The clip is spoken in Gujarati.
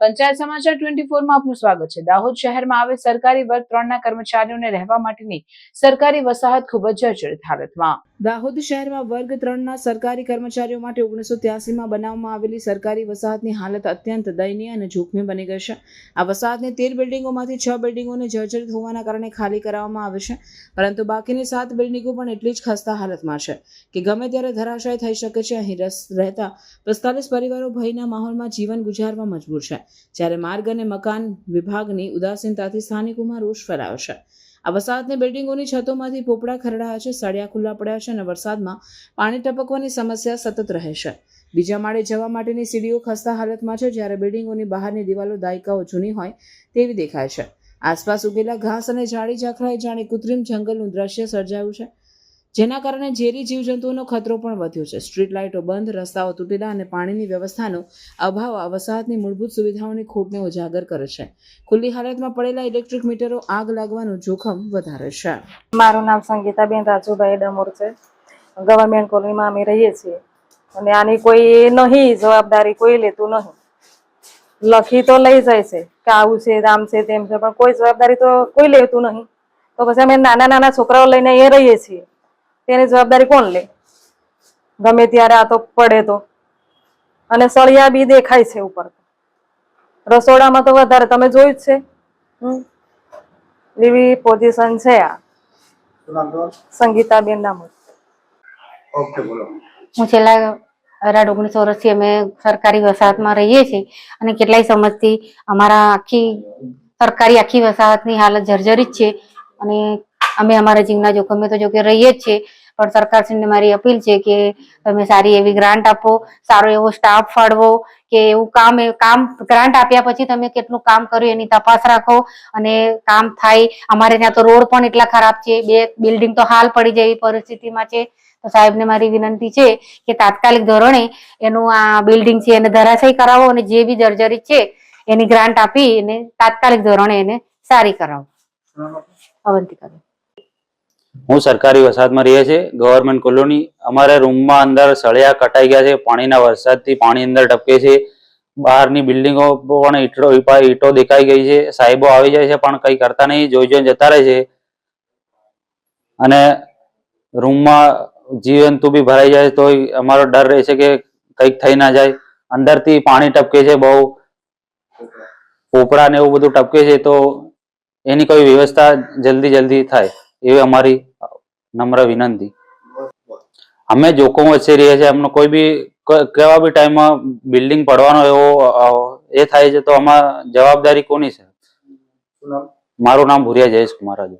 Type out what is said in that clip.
પંચાયત સમાચાર ટ્વેન્ટી ફોરમાં આપનું સ્વાગત છે. દાહોદ શહેરમાં આવેલ સરકારી વર્ગ ત્રણના કર્મચારીઓને રહેવા માટેની સરકારી વસાહત ખૂબ જ જર્જરિત હાલતમાં. દાહોદ શહેરમાં વર્ગ ત્રણના સરકારી કર્મચારીઓ માટે ઓગણીસો ત્યાસીમાં બનાવવામાં આવેલી સરકારી વસાહતની હાલત અત્યંત દયનીય અને જોખમી બની ગઈ છે. આ વસાહતની તેર બિલ્ડિંગોમાંથી છ બિલ્ડિંગોને જર્જરિત હોવાના કારણે ખાલી કરાવવામાં આવે છે, પરંતુ બાકીની સાત બિલ્ડિંગો પણ એટલી જ ખસ્તા હાલતમાં છે કે ગમે ત્યારે ધરાશાય થઈ શકે છે. અહીં રસ રહેતા પિસ્તાલીસ પરિવારો ભયના માહોલમાં જીવન ગુજારવા મજબૂર છે. જ્યારે માર્ગ અને મકાન વિભાગની ઉદાસીનતાથી સ્થાનિકોમાં રોષ ફેલાયો આ વરસાદને બિલ્ડિંગોની છતોમાંથી પોપડા ખરડાયા છે સળિયા ખુલ્લા પડ્યા છે અને વરસાદમાં પાણી ટપકવાની સમસ્યા સતત રહે છે. બીજા માળે જવા માટેની સીડીઓ ખસ્તા હાલતમાં છે, જ્યારે બિલ્ડિંગોની બહારની દિવાલો દાયકાઓ જૂની હોય તેવી દેખાય છે. આસપાસ ઉગેલા ઘાસ અને ઝાડી, ઝાખરાએ જાણે કૃત્રિમ જંગલનું દ્રશ્ય સર્જાયું છે. જેના કારણે ઝેરી જીવજંતુઓનો ખતરો પણ વધ્યો છે. સ્ટ્રીટ લાઇટો બંધ, રસ્તાઓ તૂટેલા અને પાણીની વ્યવસ્થાનો અભાવ આ વસાહતની મૂળભૂત સુવિધાઓની ખોટને ઉજાગર કરે છે. ખુલ્લી હાલતમાં પડેલા ઇલેક્ટ્રિક મીટરો આગ લાગવાનું જોખમ વધારે છે. મારું નામ સંગીતાબેન રાજુભાઈ ડમોર છે. ગવર્મેન્ટ કોલોનીમાં અમે રહીએ છીએ. અને આની કોઈ નહીં જવાબદારી કોઈ લેતું નહીં. લખી તો લઈ જાય છે કે આવું છે, આમ છે, તેમ છે, પણ કોઈ જવાબદારી તો કોઈ લેતું નહીં. તો પછી અમે નાના નાના છોકરાઓ લઈને એ રહીએ છીએ. તેની જવાબદારી કોણ લે? ગમે ત્યારે આ તો પડે તો. અને સળિયા બી દેખાય છે ઉપર રસોડામાં તો વધારે તમે જોયું જ છે. હમ. એવી પોઝિશન છે આ? સંગીતાબેન નામ હું છેલ્લા અઢાર ઓગણીસો વર્ષથી અમે સરકારી વસાહતમાં રહીએ છીએ અને કેટલાય સમજથી અમારા આખી સરકારી આખી વસાહતની હાલત જર્જરિત છે અને અમે અમારા જીવના જોખમે તો જોકે રહીએ જ છીએ. પણ સરકારશ્રીને મારી અપીલ છે કે તમે સારી એવી ગ્રાન્ટ આપો સારો એવો સ્ટાફ ફાળવો કે એવું કામ કામ ગ્રાન્ટ આપ્યા પછી તમે કેટલું કામ કર્યું એની તપાસ રાખો અને કામ થાય. અમારે ત્યાં તો રોડ પણ એટલા ખરાબ છે બે બિલ્ડિંગ તો હાલ પડી જાય એવી પરિસ્થિતિમાં છે. તો સાહેબને મારી વિનંતી છે કે તાત્કાલિક ધોરણે એનું આ બિલ્ડિંગ છે એને ધરાશયી કરાવો અને જે બી જર્જરિત છે એની ગ્રાન્ટ આપી અને તાત્કાલિક ધોરણે એને સારી કરાવો. અવંતિકા હું સરકારી વસાહતમાં રહીએ છીએ ગવર્મેન્ટ કોલોની અમારા રૂમમાં અંદર સળિયા કટાઈ ગયા છે, પાણીના વરસાદથી પાણી અંદર ટપકે છે, બહારની બિલ્ડિંગો પણ ઈટો ઈટો દેખાઈ ગઈ છે, સાહેબો આવી જાય છે, પણ કંઈ કરતા નહીં, જોઈ જોઈને જતા રહે છે. અને રૂમમાં જીવજંતુ બી ભરાઈ જાય તો અમારો ડર રહે છે કે કંઈક થઈ ના જાય. અંદરથી પાણી ટપકે છે બહુ. પોપડા ને એવું બધું ટપકે છે, તો એની કોઈ વ્યવસ્થા જલ્દી જલ્દી થાય. એવી અમારી નમ્ર વિનંતી. અમે જોખમ વચ્ચે રહીએ છીએ અમને કોઈ બી કેવા બી ટાઈમમાં બિલ્ડિંગ પડવાનો એવો એ થાય છે તો આમાં જવાબદારી કોની છે? મારું નામ ભુરિયા જયેશ કુમાર રાજુ